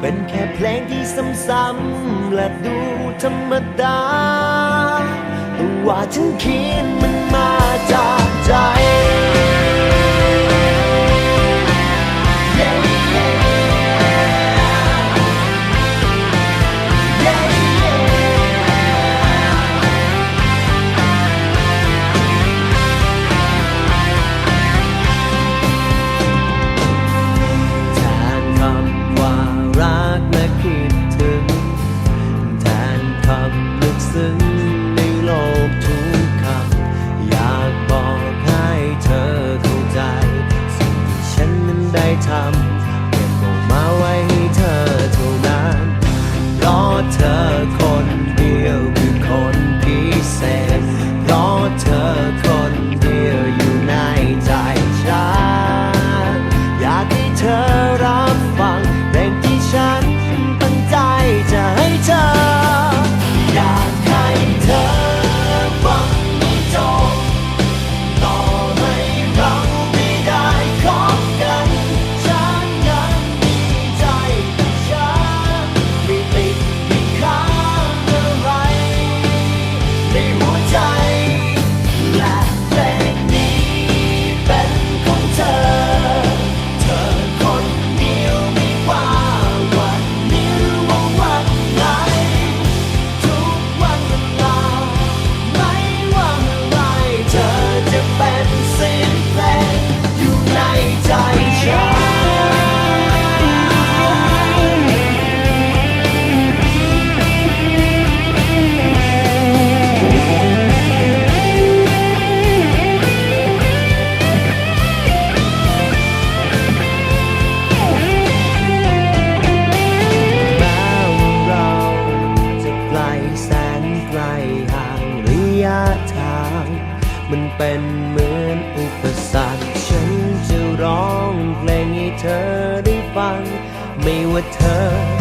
เป็นแค่เพลงที่ซ้ำๆและดูธรรมดา แต่ว่าฉันเขี ร ยะทาง มันเป็นเหมือนอุปสรรค ฉันจะร้องเพลงให้เธอได้ฟัง ไม่ว่าเธอ